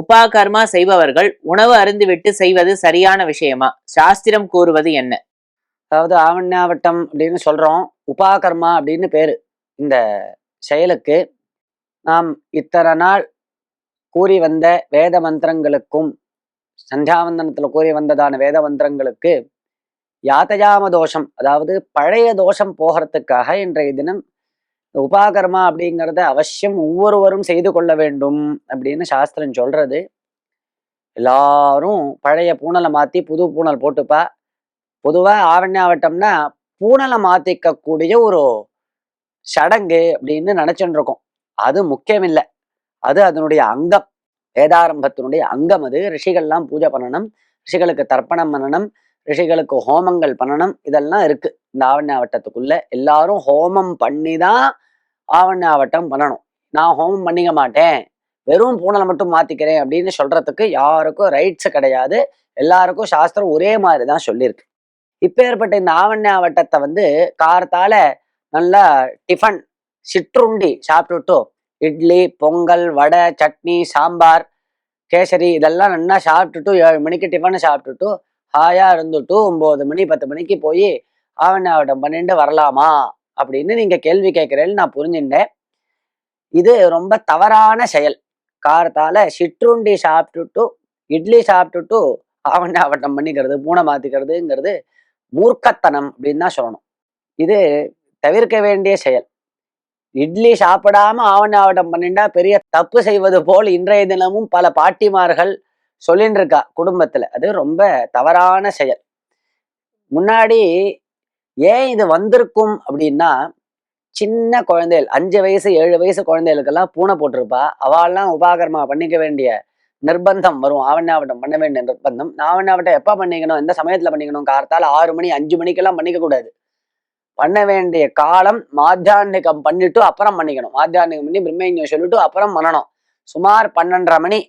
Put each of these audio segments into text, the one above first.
உபாகர்மா செய்பவர்கள் உணவு அருந்துவிட்டு செய்வது சரியான விஷயமா? சாஸ்திரம் கூறுவது என்ன? அதாவது ஆவண்யாவட்டம் அப்படின்னு சொல்றோம். உபாகர்மா அப்படின்னு பேரு. இந்த செயலுக்கு நாம் இத்தனை நாள் கூறி வந்த வேத மந்திரங்களுக்கும் சந்தியாவந்தனத்துல கூறி வந்ததான வேத மந்திரங்களுக்கு யாத்தயாம தோஷம் அதாவது பழைய தோஷம் போகிறதுக்காக இன்றைய தினம் உபாகர்மா அப்படிங்கிறத அவசியம் ஒவ்வொருவரும் செய்து கொள்ள வேண்டும் அப்படின்னு சாஸ்திரம் சொல்றது. எல்லாரும் பழைய பூணலை மாத்தி புது பூணல் போட்டுப்பா. பொதுவா ஆவண்யாவட்டம்னா பூணலை மாத்திக்கக்கூடிய ஒரு சடங்கு அப்படின்னு நினைச்சுட்டு இருக்கோம். அது முக்கியம் இல்லை அது அதனுடைய அங்கம். வேதாரம்பத்தினுடைய அங்கம் அது. ரிஷிகள்லாம் பூஜை பண்ணணும். ரிஷிகளுக்கு தர்ப்பணம் பண்ணணும். ரிஷிகளுக்கு ஹோமங்கள் பண்ணணும். இதெல்லாம் இருக்கு. இந்த ஆவண்யாவட்டத்துக்குள்ள எல்லாரும் ஹோமம் பண்ணி தான் ஆவண்யாவட்டம் பண்ணணும். நான் ஹோமம் பண்ணிக்க மாட்டேன். வெறும் பூனலை மட்டும் மாத்திக்கிறேன் அப்படின்னு சொல்றதுக்கு யாருக்கும் ரைட்ஸ் கிடையாது. எல்லாருக்கும் சாஸ்திரம் ஒரே மாதிரி தான் சொல்லியிருக்கு இப்பேற்பட்ட இந்த ஆவண்யாவட்டத்தை வந்து காரத்தால நல்லா டிஃபன் சிற்றுண்டி சாப்பிட்டுட்டு இட்லி பொங்கல் வடை சட்னி சாம்பார் கேசரி இதெல்லாம் நல்லா சாப்பிட்டுட்டு ஏழு மணிக்கு டிஃபனை சாப்பிட்டுட்டு ஹாயா இருந்துட்டு ஒன்பது மணி பத்து மணிக்கு போய் ஆவணாவட்டம் பண்ணிட்டு வரலாமா? அப்படின்னு நீங்க கேள்வி கேட்கிறேன்னு நான் புரிஞ்சுட்டேன் இது ரொம்ப தவறான செயல். காரத்தால சிற்றுண்டி சாப்பிட்டுட்டு இட்லி சாப்பிட்டுட்டு ஆவணாவட்டம் பண்ணிக்கிறது பூனை மாத்திக்கிறதுங்கிறது மூர்க்கத்தனம் அப்படின்னு தான் சொல்லணும். இது தவிர்க்க வேண்டிய செயல். இட்லி சாப்பிடாம ஆவணாவட்டம் பண்ணிண்டா பெரிய தப்பு செய்வது போல் இன்றைய தினமும் பல பாட்டிமார்கள் சொல்லின்னு இருக்கா குடும்பத்துல. அது ரொம்ப தவறான செயல். முன்னாடி ஏன் இது வந்திருக்கும் அப்படின்னா சின்ன குழந்தைகள் அஞ்சு வயசு ஏழு வயசு குழந்தைகளுக்கெல்லாம் பூனை போட்டிருப்பா. அவள்லாம் உபாகரமா பண்ணிக்க வேண்டிய நிர்பந்தம் வரும். ஆவணாவட்டம் பண்ண வேண்டிய நிர்பந்தம். ஆவணாவட்டம் எப்போ பண்ணிக்கணும்? எந்த சமயத்தில் பண்ணிக்கணும்? கார்த்தால் ஆறு மணி அஞ்சு மணிக்கெல்லாம் பண்ணிக்க கூடாது பண்ண வேண்டிய காலம் மாத்தியானிகம் பண்ணிட்டு அப்புறம் பண்ணிக்கணும். மாத்தியானிகம் பண்ணி பிரம்மயஜம் சொல்லிட்டு அப்புறம் பண்ணணும். சுமார் பன்னெண்டரை மணி.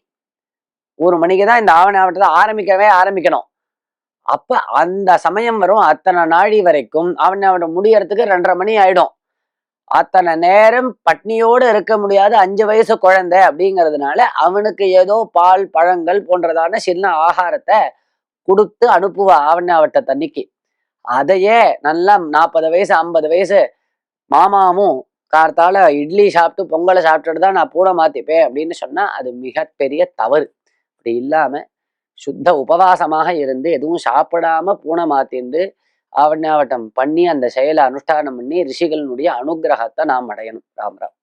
ஒரு மணிக்கு தான் இந்த ஆவணாவட்டத்தை ஆரம்பிக்கவே ஆரம்பிக்கணும். அப்ப அந்த சமயம் வரும் அத்தனை நாழி வரைக்கும் ஆவணாவட்டம் முடியறதுக்கு ரெண்டரை மணி ஆயிடும். அத்தனை நேரம் பட்னியோடு இருக்க முடியாத அஞ்சு வயசு குழந்தை அப்படிங்கிறதுனால அவனுக்கு ஏதோ பால் பழங்கள் போன்றதான சின்ன ஆகாரத்தை கொடுத்து அனுப்புவா ஆவணாவட்ட தண்ணிக்கு. அதையே நல்லா நாற்பது வயசு ஐம்பது வயசு மாமாவும் கார்த்தால இட்லி சாப்பிட்டு பொங்கலை சாப்பிட்டுட்டு தான் நான் பூனை மாத்திப்பேன் அப்படின்னு சொன்னா அது மிகப்பெரிய தவறு. அப்படி இல்லாம சுத்த உபவாசமாக இருந்து எதுவும் சாப்பிடாம பூனை மாத்திண்டு ஆவணாவட்டம் பண்ணி அந்த செயலை அனுஷ்டானம் பண்ணி ரிஷிகளினுடைய அனுகிரகத்தை நாம் அடையணும். ராம் ராம்.